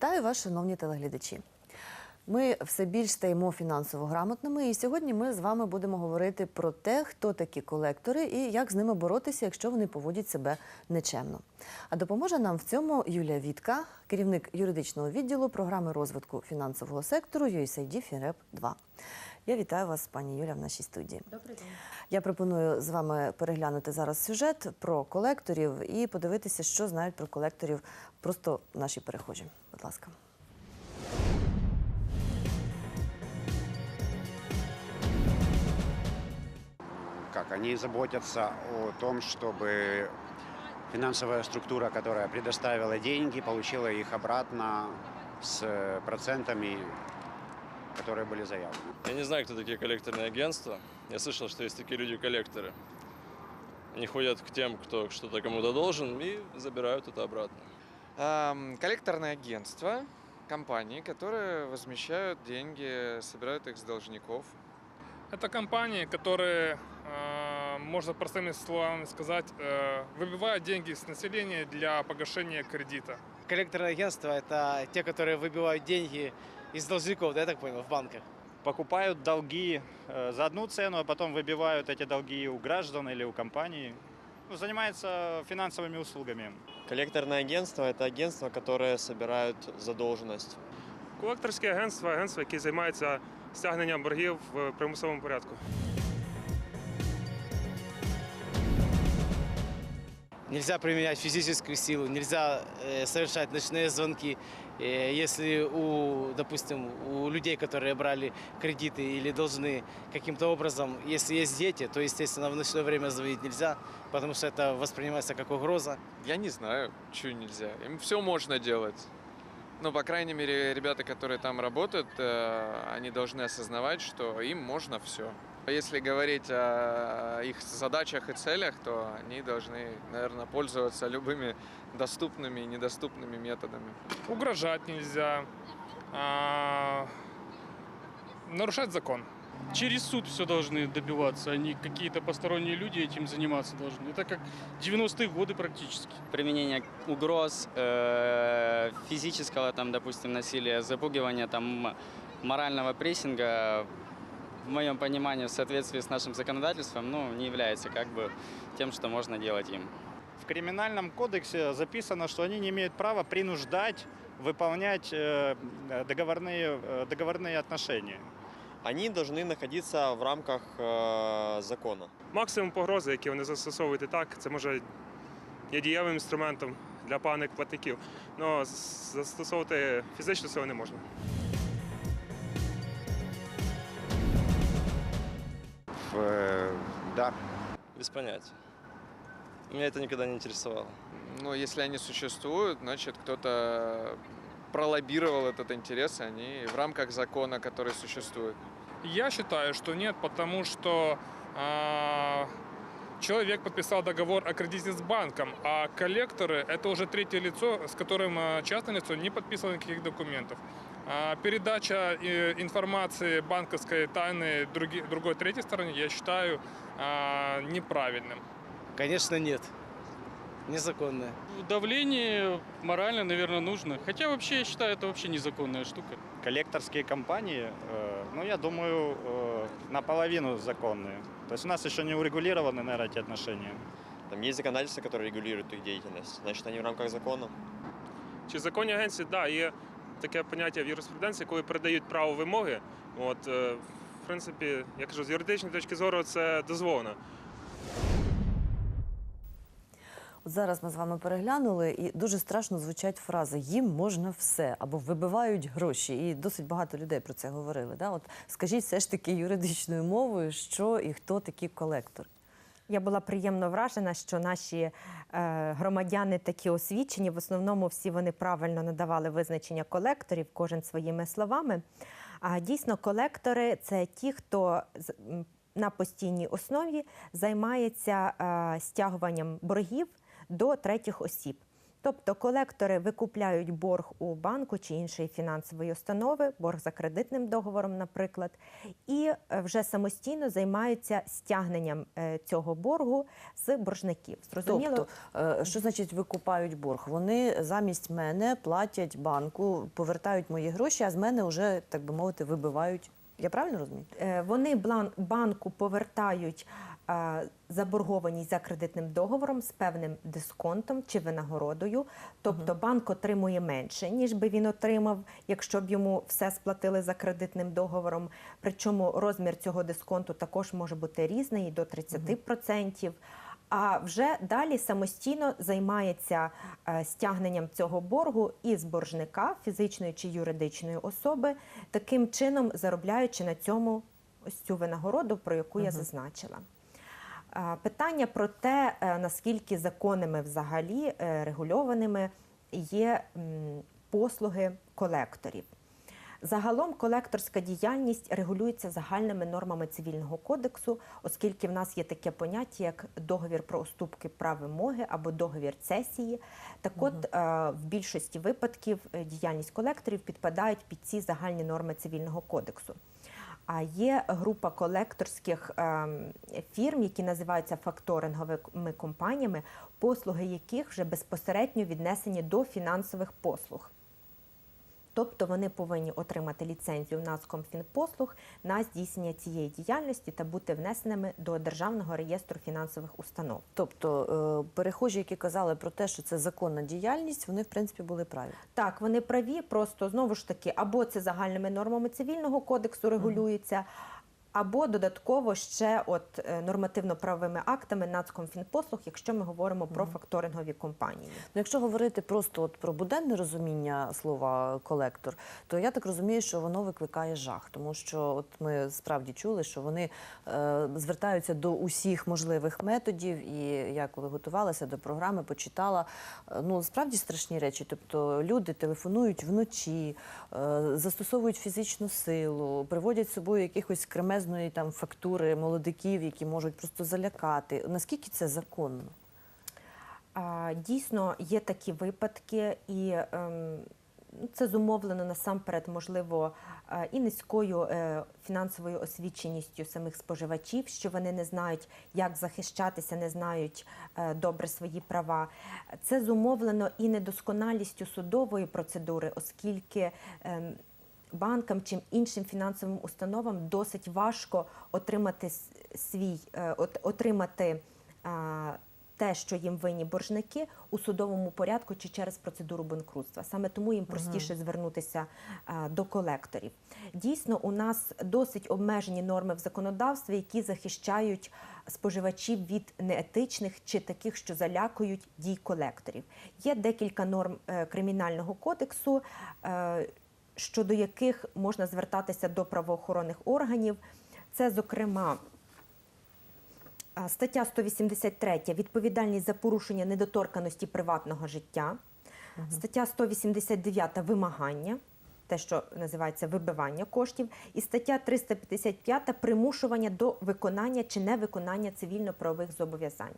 Вітаю вас, шановні телеглядачі. Ми все більш стаємо фінансово грамотними, і сьогодні ми з вами будемо говорити про те, хто такі колектори і як з ними боротися, якщо вони поводять себе нечемно. А допоможе нам в цьому Юлія Вітка, керівник юридичного відділу програми розвитку фінансового сектору USAID ФІРЕП 2 Я вітаю вас, пані Юля, в нашій студії. Добрий день. Я пропоную з вами переглянути зараз сюжет про колекторів і подивитися, що знають про колекторів просто наші перехожі. Будь ласка. как они заботятся о том, чтобы финансовая структура, которая предоставила деньги, получила их обратно с э, процентами, которые были заявлены. Я не знаю, кто такие коллекторные агентства. Я слышал, что есть такие люди-коллекторы. Они ходят к тем, кто что-то кому-то должен, и забирают это обратно. Коллекторное агентство, компании, которые возмещают деньги, собирают их с должников. Это компании, которые, э, можно простыми словами сказать, э, выбивают деньги с населения для погашения кредита. Коллекторное агентство – это те, которые выбивают деньги из должников, да, я так понял, в банках. покупают долги э, за одну цену, а потом выбивают эти долги у граждан или у компаний. Занимается финансовыми услугами. Коллекторное агентство – это агентство, которое собирают задолженность. Колекторське агентство агентство, яке займається стягненням боргів в примусовому порядку. Нельзя применять физическую силу, нельзя э, совершать ночные звонки. Э, если у, допустим, у людей, которые брали кредиты или должны каким-то образом, если есть дети, то, естественно, в ночное время звонить нельзя, потому что это воспринимается как угроза. Я не знаю, что нельзя. Им все можно делать. Но, по крайней мере, ребята, которые там работают, э, они должны осознавать, что им можно все. Если говорить о их задачах и целях, то они должны, наверное, пользоваться любыми доступными и недоступными методами. Угрожать нельзя, а, нарушать закон. Через суд все должны добиваться, а не какие-то посторонние люди этим заниматься должны. Это как 90-е годы практически. применение угроз, э, физического, там, допустим, насилия, запугивания, там, морального прессинга, в моем понимании, в соответствии с нашим законодательством, ну, не является как бы тем, что можно делать им. В криминальном кодексе записано, что они не имеют права принуждать выполнять э, договорные, э, договорные отношения. Они должны находиться в рамках э, закона. Максимум погрози, які вони застосовують і так, це може є дієвим інструментом для паник платників. Але застосовувати фізичну силу не можна. В- да, Без понятия. Меня это никогда не интересовало. Но если они существуют, значит, кто-то пролоббировал этот интерес, и они в рамках закона, который существует. Я считаю, что нет, потому что а, человек подписал договор о кредите с банком, а коллекторы – это уже третье лицо, с которым а, частное лицо не подписывало никаких документов. А, Передача э, информации банковской тайны други- другой третьей стороне я считаю а, неправильным. Конечно, нет. Незаконное. Давление морально, наверное, нужно. Хотя вообще я считаю, это вообще незаконная штука. Коллекторские компании, э, ну, я думаю, э, наполовину законные. То есть у нас еще не урегулированы, наверное, эти отношения. Там есть законодательство, которое регулирует их деятельность. Значит, они в рамках закона. Чи законні агенції, да, є таке поняття в юриспруденції, коли передають право вимоги. От, е, в принципі, я кажу, з юридичної точки зору це дозволено. Зараз ми з вами переглянули, і дуже страшно звучать фрази їм можна все або вибивають гроші. І досить багато людей про це говорили. Да? От скажіть все ж таки юридичною мовою, що і хто такі колектори. Я була приємно вражена, що наші е, громадяни такі освічені. В основному всі вони правильно надавали визначення колекторів, кожен своїми словами. А дійсно, колектори це ті, хто на постійній основі займається е, стягуванням боргів до третіх осіб. Тобто колектори викупляють борг у банку чи іншої фінансової установи, борг за кредитним договором, наприклад, і е, вже самостійно займаються стягненням е, цього боргу з боржників. Зрозуміло, Тобто, е, що значить викупають борг? Вони замість мене платять банку, повертають мої гроші, а з мене вже, так би мовити, вибивають. Я правильно розумію? Вони банку повертають заборгованість за кредитним договором з певним дисконтом чи винагородою. Тобто банк отримує менше, ніж би він отримав, якщо б йому все сплатили за кредитним договором. Причому розмір цього дисконту також може бути різний до 30%. А вже далі самостійно займається е, стягненням цього боргу із боржника, фізичної чи юридичної особи, таким чином заробляючи на цьому ось цю винагороду, про яку я зазначила. Питання про те, е, наскільки законними взагалі е, регульованими є послуги колекторів. Загалом колекторська діяльність регулюється загальними нормами цивільного кодексу, оскільки в нас є таке поняття, як договір про уступки прав вимоги або договір цесії. Так от е, в більшості випадків діяльність колекторів підпадають під ці загальні норми цивільного кодексу. А є група колекторських ем, фірм, які називаються факторинговими компаніями, послуги яких вже безпосередньо віднесені до фінансових послуг. Тобто вони повинні отримати ліцензію в Нацкомфінпослуг на здійснення цієї діяльності та бути внесеними до Державного реєстру фінансових установ. Тобто е, перехожі, які казали про те, що це законна діяльність, вони в принципі були праві. Так, вони праві, просто знову ж таки, або це загальними нормами цивільного кодексу регулюється, або додатково ще от е, нормативно-правовими актами Нацкомфінпослуг, якщо ми говоримо про факторингові компанії. Ну, якщо говорити просто от про буденне розуміння слова колектор, то я так розумію, що воно викликає жах, тому що от ми справді чули, що вони е, звертаються до усіх можливих методів. І я коли готувалася до програми, почитала е, ну справді страшні речі. Тобто люди телефонують вночі, е, застосовують фізичну силу, приводять з собою якихось кремезної там фактури молодиків, які можуть просто залякати. Наскільки це законно? Дійсно, є такі випадки, і ем, ну, це зумовлено насамперед, можливо, е, і низькою е, фінансовою освіченістю самих споживачів, що вони не знають, як захищатися, не знають е, добре свої права. Це зумовлено і недосконалістю судової процедури, оскільки ем, банкам чи іншим фінансовим установам досить важко отримати свій е, отримати. те, що їм винні боржники у судовому порядку чи через процедуру банкрутства. Саме тому їм простіше звернутися до колекторів. Дійсно, у нас досить обмежені норми в законодавстві, які захищають споживачів від неетичних чи таких, що залякують дій колекторів. Є декілька норм е, кримінального кодексу. Щодо яких можна звертатися до правоохоронних органів, це, зокрема, Стаття 183 відповідальність за порушення недоторканості приватного життя. Стаття 189 вимагання, те, що називається вибивання коштів. І стаття 355 примушування до виконання чи невиконання цивільно-правових зобов'язань.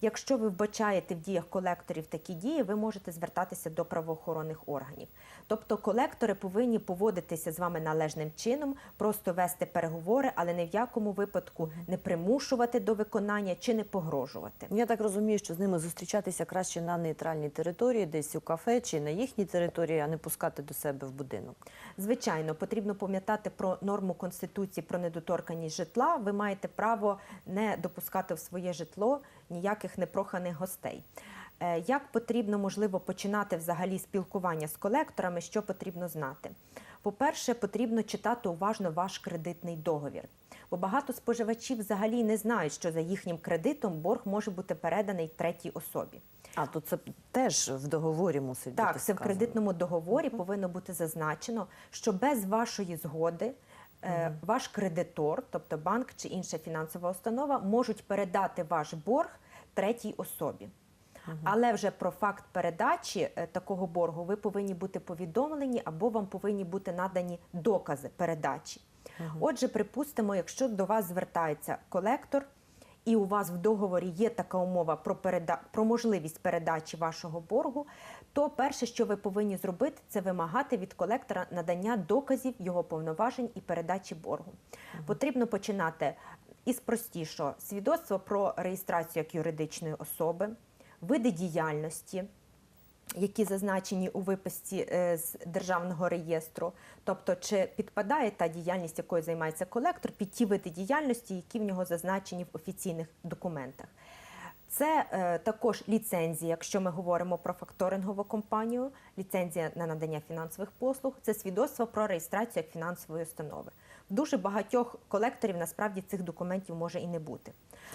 Якщо ви вбачаєте в діях колекторів такі дії, ви можете звертатися до правоохоронних органів. Тобто колектори повинні поводитися з вами належним чином, просто вести переговори, але ні в якому випадку не примушувати до виконання чи не погрожувати. Я так розумію, що з ними зустрічатися краще на нейтральній території, десь у кафе чи на їхній території, а не пускати до себе в будинок. Звичайно, потрібно пам'ятати про норму Конституції про недоторканність житла. Ви маєте право не допускати в своє житло ніяких непроханих гостей. Е, Як потрібно, можливо, починати взагалі спілкування з колекторами, що потрібно знати? По-перше, потрібно читати уважно ваш кредитний договір. Бо багато споживачів взагалі не знають, що за їхнім кредитом борг може бути переданий третій особі. А то це теж в договорі мусить бути Так, це в кредитному договорі повинно бути зазначено, що без вашої згоди е, ваш кредитор, тобто банк чи інша фінансова установа, можуть передати ваш борг третій особі. Але вже про факт передачі е, такого боргу ви повинні бути повідомлені або вам повинні бути надані докази передачі. Отже, припустимо, якщо до вас звертається колектор і у вас в договорі є така умова про переда... про можливість передачі вашого боргу, то перше, що ви повинні зробити, це вимагати від колектора надання доказів його повноважень і передачі боргу. Потрібно починати із простішого свідоцтво про реєстрацію як юридичної особи, види діяльності які зазначені у виписці е, з державного реєстру, тобто чи підпадає та діяльність, якою займається колектор, під ті види діяльності, які в нього зазначені в офіційних документах. Це е, також ліцензія, якщо ми говоримо про факторингову компанію, ліцензія на надання фінансових послуг, це свідоцтво про реєстрацію як фінансової установи. Дуже багатьох колекторів насправді цих документів може і не бути.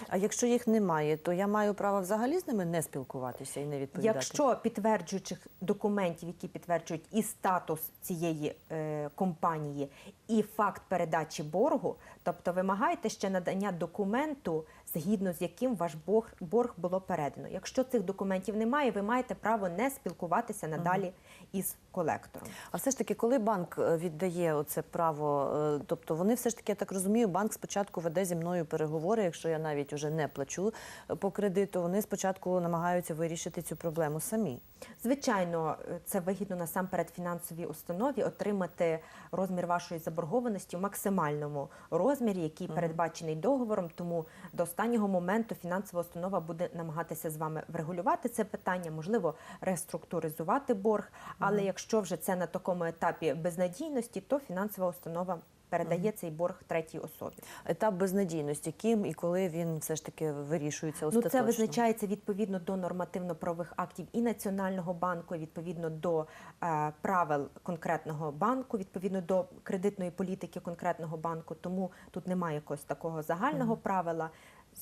А якщо їх немає, то я маю право взагалі з ними не спілкуватися і не відповідати? Якщо підтверджуючих документів, які підтверджують і статус цієї е, компанії, і факт передачі боргу, тобто вимагаєте ще надання документу, згідно з яким ваш борг, борг було передано. Якщо цих документів немає, ви маєте право не спілкуватися надалі із колектором. А все ж таки, коли банк е, віддає оце право, е, тобто вони все ж таки, я так розумію, банк спочатку веде зі мною переговори, якщо я навіть уже не плачу е, по кредиту, вони спочатку намагаються вирішити цю проблему самі. Звичайно, це вигідно насамперед фінансовій установі отримати розмір вашої заборгованості в максимальному розмірі, який передбачений договором. Тому до останнього моменту фінансова установа буде намагатися з вами врегулювати це питання, можливо, реструктуризувати борг. Але якщо вже це на такому етапі безнадійності, то фінансова установа передає цей борг третій особі. Етап безнадійності, ким і коли він все ж таки вирішується Ну, це визначається відповідно до нормативно-правових актів і Національного банку, відповідно до е, правил конкретного банку, відповідно до кредитної політики конкретного банку. Тому тут немає якогось такого загального правила.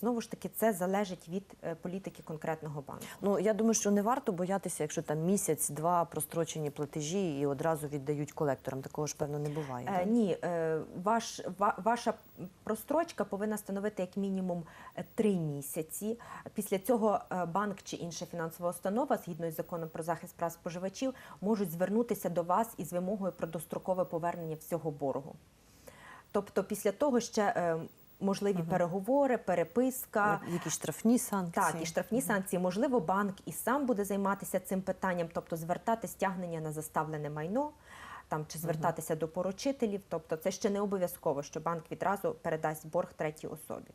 Знову ж таки, це залежить від е, політики конкретного банку. Ну я думаю, що не варто боятися, якщо там місяць-два прострочені платежі і одразу віддають колекторам. Такого ж певно не буває. Е, ні, е, ваш, ва, ваша прострочка повинна становити як мінімум е, три місяці. Після цього е, банк чи інша фінансова установа, згідно із законом про захист прав споживачів, можуть звернутися до вас із вимогою про дострокове повернення всього боргу. Тобто, після того ще е, можливі переговори, переписка. Я- Якісь штрафні санкції. Так, і штрафні санкції. Можливо, банк і сам буде займатися цим питанням, тобто звертати стягнення на заставлене майно. Там чи звертатися до поручителів, тобто це ще не обов'язково, що банк відразу передасть борг третій особі.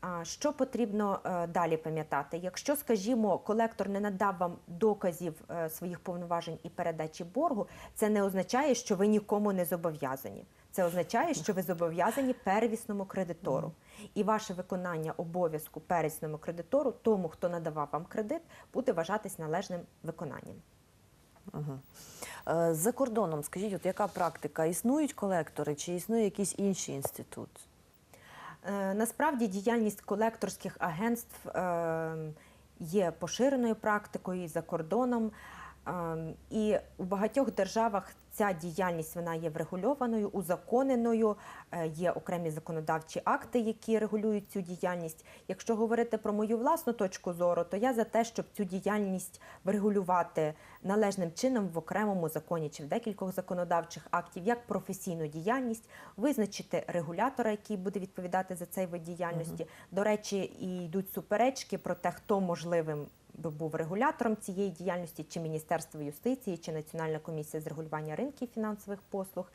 А що потрібно е, далі пам'ятати? Якщо, скажімо, колектор не надав вам доказів е, своїх повноважень і передачі боргу, це не означає, що ви нікому не зобов'язані. Це означає, що ви зобов'язані первісному кредитору. І ваше виконання обов'язку первісному кредитору, тому хто надавав вам кредит, буде вважатись належним виконанням. Е, За кордоном, скажіть, от яка практика? Існують колектори чи існує якийсь інший інститут? Е, Насправді діяльність колекторських агентств е, є поширеною практикою за кордоном. І у багатьох державах ця діяльність вона є врегульованою, узаконеною. Е, Є окремі законодавчі акти, які регулюють цю діяльність. Якщо говорити про мою власну точку зору, то я за те, щоб цю діяльність врегулювати належним чином в окремому законі чи в декількох законодавчих актів, як професійну діяльність, визначити регулятора, який буде відповідати за цей вид діяльності. До речі, і йдуть суперечки про те, хто можливим був регулятором цієї діяльності, чи Міністерство юстиції, чи Національна комісія з регулювання ринків фінансових послуг.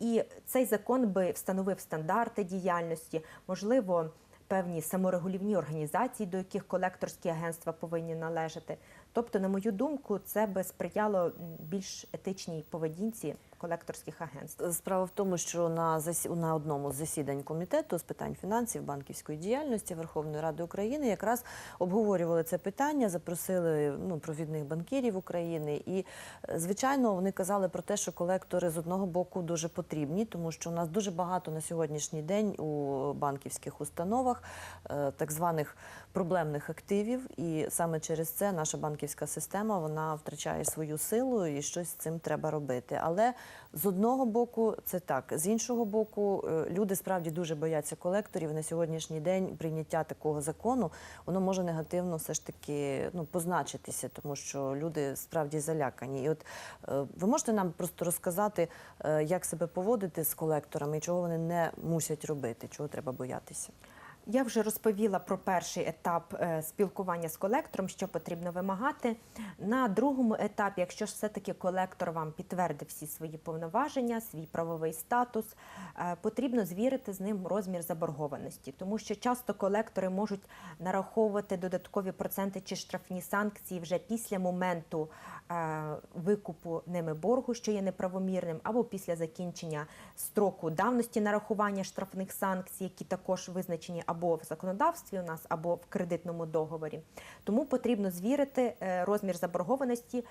І цей закон би встановив стандарти діяльності, можливо, певні саморегулівні організації, до яких колекторські агентства повинні належати. Тобто, на мою думку, це би сприяло більш етичній поведінці колекторських агентств. Справа в тому, що на засі... на одному з засідань комітету з питань фінансів, банківської діяльності Верховної Ради України якраз обговорювали це питання, запросили ну, провідних банкірів України. І, е, звичайно, вони казали про те, що колектори з одного боку дуже потрібні, тому що у нас дуже багато на сьогоднішній день у банківських установах е, так званих проблемних активів, і саме через це наша банківська система вона втрачає свою силу і щось з цим треба робити. Але з одного боку це так, з іншого боку, е, люди справді дуже бояться колекторів. На сьогоднішній день прийняття такого закону воно може негативно все ж таки ну, позначитися, тому що люди справді залякані. І от е, ви можете нам просто розказати, е, як себе поводити з колекторами і чого вони не мусять робити, чого треба боятися? Я вже розповіла про перший етап е, спілкування з колектором, що потрібно вимагати. На другому етапі, якщо ж все-таки колектор вам підтвердив всі свої повноваження, свій правовий статус, е, потрібно звірити з ним розмір заборгованості, тому що часто колектори можуть нараховувати додаткові проценти чи штрафні санкції вже після моменту викупу ними боргу, що є неправомірним, або після закінчення строку давності нарахування штрафних санкцій, які також визначені або в законодавстві у нас, або в кредитному договорі. Тому потрібно звірити е, розмір заборгованості.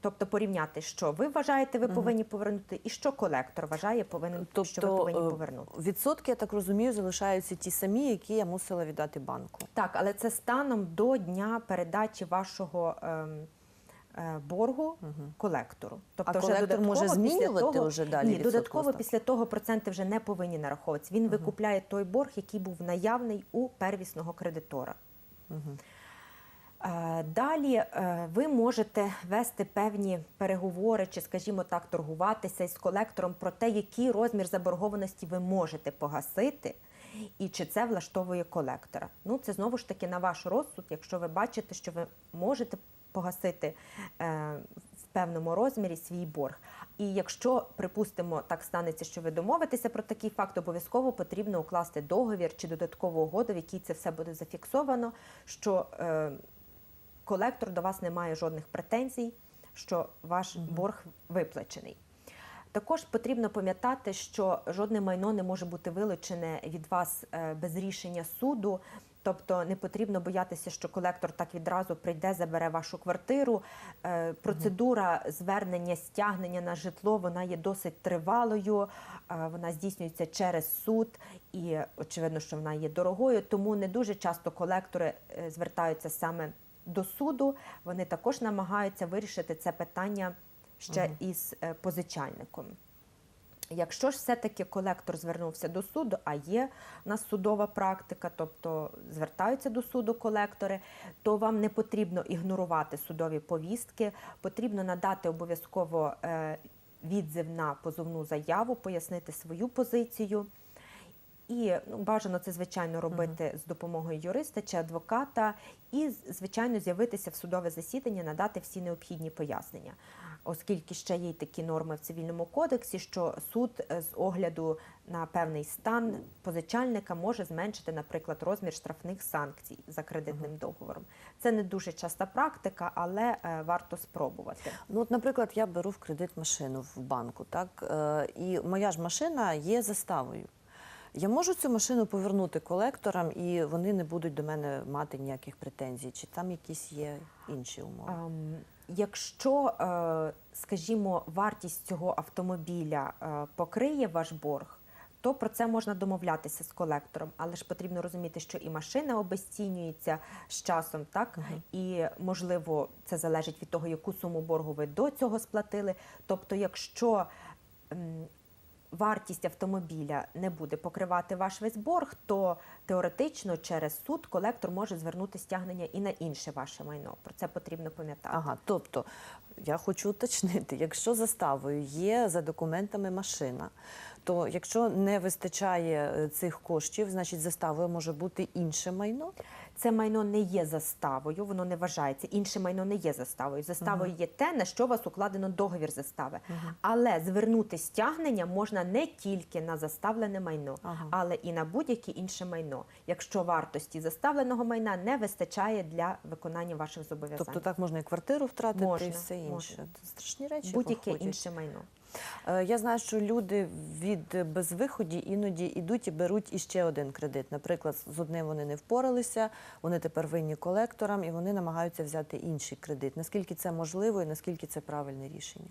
Тобто порівняти, що ви вважаєте, ви повинні повернути, і що колектор вважає, повинен що ви повинні е, повернути. відсотки, я так розумію, залишаються ті самі, які я мусила віддати банку. Так, але це станом до дня передачі вашого е, боргу колектору. Тобто А колектор додатково може змінювати того, вже далі Ні, додатково ставку? після того проценти вже не повинні нараховуватися. Він викупляє той борг, який був наявний у первісного кредитора. Е, Далі е, ви можете вести певні переговори чи, скажімо так, торгуватися із колектором про те, який розмір заборгованості ви можете погасити, і чи це влаштовує колектора. Ну, це знову ж таки на ваш розсуд, якщо ви бачите, що ви можете погасити е, в певному розмірі свій борг. І якщо, припустимо, так станеться, що ви домовитеся про такий факт, обов'язково потрібно укласти договір чи додаткову угоду, в якій це все буде зафіксовано, що е, колектор до вас не має жодних претензій, що ваш борг виплачений. Також потрібно пам'ятати, що жодне майно не може бути вилучене від вас е, без рішення суду. Тобто не потрібно боятися, що колектор так відразу прийде, забере вашу квартиру. Е, Процедура звернення стягнення на житло вона є досить тривалою. е, Вона здійснюється через суд, і очевидно, що вона є дорогою. Тому не дуже часто колектори е, звертаються саме до суду. Вони також намагаються вирішити це питання ще із позичальником. Якщо ж все-таки колектор звернувся до суду, а є у нас судова практика, тобто звертаються до суду колектори, то вам не потрібно ігнорувати судові повістки, потрібно надати обов'язково е, відзив на позовну заяву, пояснити свою позицію. І ну, бажано це, звичайно, робити з допомогою юриста чи адвоката, і, звичайно, з'явитися в судове засідання, надати всі необхідні пояснення. Оскільки ще є такі норми в цивільному кодексі, що суд е, з огляду на певний стан позичальника може зменшити, наприклад, розмір штрафних санкцій за кредитним договором. Це не дуже часта практика, але е, варто спробувати. Ну, от, наприклад, я беру в кредит машину в банку, так е, і моя ж машина є заставою. Я можу цю машину повернути колекторам, і вони не будуть до мене мати ніяких претензій, чи там якісь є інші умови? Якщо, е, скажімо, вартість цього автомобіля е, покриє ваш борг, то про це можна домовлятися з колектором, але ж потрібно розуміти, що і машина обесцінюється з часом, так? І можливо це залежить від того, яку суму боргу ви до цього сплатили. Тобто, якщо вартість автомобіля не буде покривати ваш весь борг, то теоретично через суд колектор може звернути стягнення і на інше ваше майно. Про це потрібно пам'ятати. Ага, тобто я хочу уточнити, якщо заставою є за документами машина, то якщо не вистачає е, цих коштів, значить заставою може бути інше майно. Це майно не є заставою, воно не вважається. Інше майно не є заставою. Заставою є те, на що у вас укладено договір застави. Але звернути стягнення можна не тільки на заставлене майно, Ага. але і на будь-яке інше майно, якщо вартості заставленого майна не вистачає для виконання ваших зобов'язань. Тобто так можна і квартиру втратити, Можна, і все інше. можна. Це страшні речі. будь-яке інше майно. Е, Я знаю, що люди від безвиході іноді йдуть і беруть іще один кредит. Наприклад, з одним вони не впоралися, вони тепер винні колекторам і вони намагаються взяти інший кредит. Наскільки це можливо і наскільки це правильне рішення?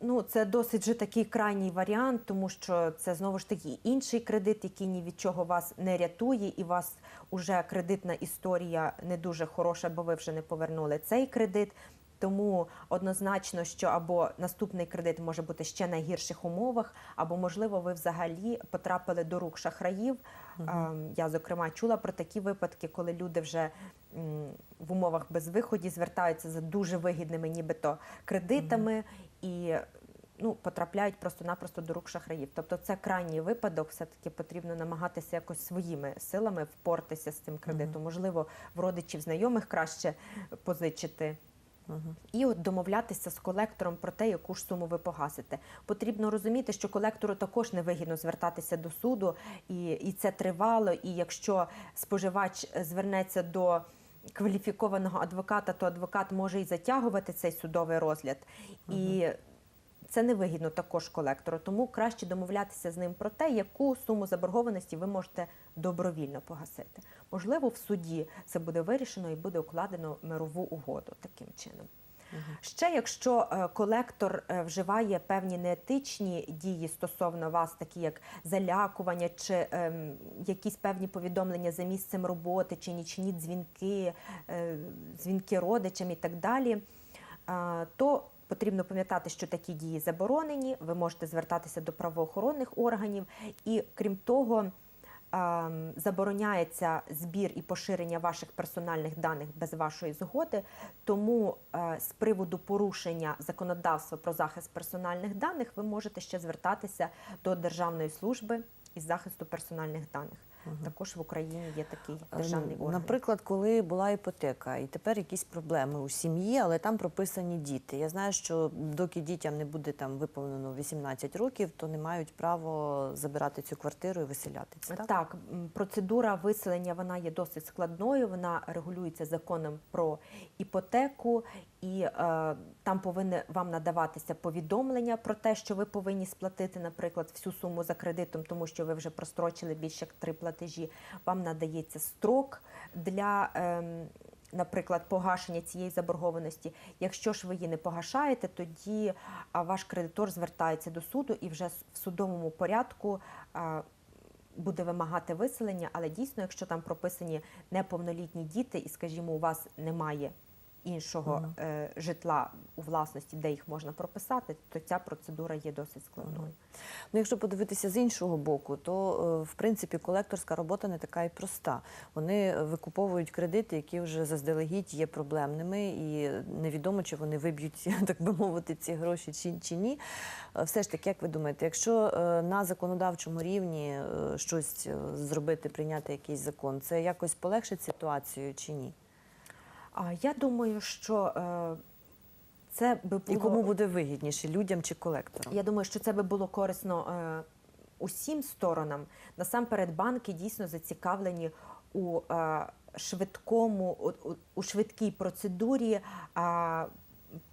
Ну, це досить же такий крайній варіант, тому що це знову ж таки інший кредит, який ні від чого вас не рятує, і вас уже кредитна історія не дуже хороша, бо ви вже не повернули цей кредит. Тому однозначно, що або наступний кредит може бути ще на гірших умовах, або можливо ви взагалі потрапили до рук шахраїв. Ем, Я зокрема чула про такі випадки, коли люди вже в умовах безвиході звертаються за дуже вигідними, нібито кредитами, і ну, потрапляють просто-напросто до рук шахраїв. Тобто це крайній випадок, все-таки потрібно намагатися якось своїми силами впортися з цим кредитом. Можливо, в родичів знайомих краще позичити. І от домовлятися з колектором про те, яку ж суму ви погасите. Потрібно розуміти, що колектору також невигідно звертатися до суду, і, і це тривало. І якщо споживач звернеться до кваліфікованого адвоката, то адвокат може і затягувати цей судовий розгляд. І це невигідно також колектору, тому краще домовлятися з ним про те, яку суму заборгованості ви можете добровільно погасити. Можливо, в суді це буде вирішено і буде укладено мирову угоду таким чином. Ще якщо е, колектор е, вживає певні неетичні дії стосовно вас, такі як залякування чи ем, якісь певні повідомлення за місцем роботи, чи нічні дзвінки, е, дзвінки родичам і так далі, е, то потрібно пам'ятати, що такі дії заборонені. Ви можете звертатися до правоохоронних органів, і крім того. Ем, Забороняється збір і поширення ваших персональних даних без вашої згоди, тому е, з приводу порушення законодавства про захист персональних даних ви можете ще звертатися до Державної служби із захисту персональних даних. Також в Україні є такий державний Е, ну, орган. Наприклад, коли була іпотека, і тепер якісь проблеми у сім'ї, але там прописані діти. Я знаю, що доки дітям не буде там виповнено 18 років, то не мають право забирати цю квартиру і виселятися. Так? Так, процедура виселення вона є досить складною. Вона регулюється законом про іпотеку, і е, там повинне вам надаватися повідомлення про те, що ви повинні сплатити, наприклад, всю суму за кредитом, тому що ви вже прострочили більше як три платежі. Вам надається строк для. ем, Наприклад, погашення цієї заборгованості. Якщо ж ви її не погашаєте, тоді ваш кредитор звертається до суду і вже в судовому порядку буде вимагати виселення, але дійсно, якщо там прописані неповнолітні діти, і, скажімо, у вас немає іншого е, житла у власності, де їх можна прописати, то ця процедура є досить складною. Ну, якщо подивитися з іншого боку, то е, в принципі колекторська робота не така і проста. Вони викуповують кредити, які вже заздалегідь є проблемними, і невідомо, чи вони виб'ють, так би мовити, ці гроші чи, чи ні. Е, Все ж таки, як ви думаєте, якщо на законодавчому рівні щось зробити, прийняти якийсь закон, це якось полегшить ситуацію чи ні? А я думаю, що е, це би було І кому буде вигідніше людям чи колекторам? Я думаю, що це би було корисно е, усім сторонам. Насамперед, банки дійсно зацікавлені у е, швидкому, у, швидкій процедурі.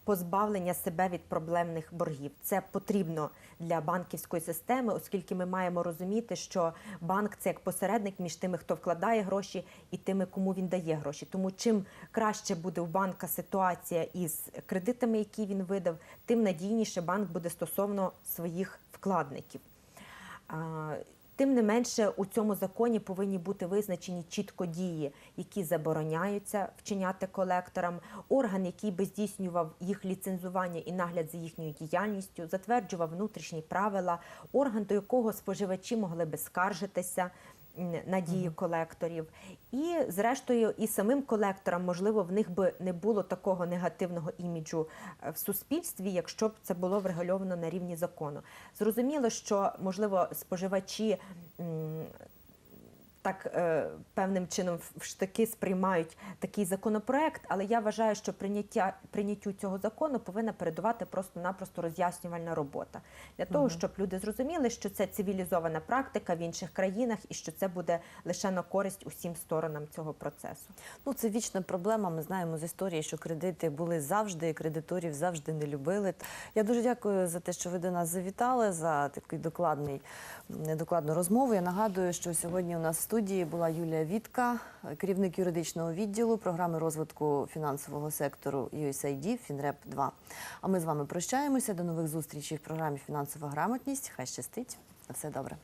Позбавлення себе від проблемних боргів це потрібно для банківської системи, оскільки ми маємо розуміти, що банк це як посередник між тими, хто вкладає гроші, і тими, кому він дає гроші. Тому чим краще буде у банка ситуація із кредитами, які він видав, тим надійніше банк буде стосовно своїх вкладників. Тим не менше, у цьому законі повинні бути визначені чітко дії, які забороняються вчиняти колекторам, орган, який би здійснював їх ліцензування і нагляд за їхньою діяльністю, затверджував внутрішні правила, орган, до якого споживачі могли би скаржитися на дії колекторів. І, зрештою, і самим колекторам, можливо, в них би не було такого негативного іміджу е, в суспільстві, якщо б це було врегульовано на рівні закону. Зрозуміло, що можливо споживачі. Так е, певним чином в- штики сприймають такий законопроект, але я вважаю, що прийняття прийняттю цього закону повинна передувати просто-напросто роз'яснювальна робота для того, щоб люди зрозуміли, що це цивілізована практика в інших країнах і що це буде лише на користь усім сторонам цього процесу. Ну, це вічна проблема. Ми знаємо з історії, що кредити були завжди, і кредиторів завжди не любили. Я дуже дякую за те, що ви до нас завітали, за такий докладний, м, докладну розмову. Я нагадую, що сьогодні у нас студії була Юлія Вітка, керівник юридичного відділу програми розвитку фінансового сектору USAID Фінреп 2. А ми з вами прощаємося. До нових зустрічей в програмі Фінансова грамотність. Хай щастить. На все добре.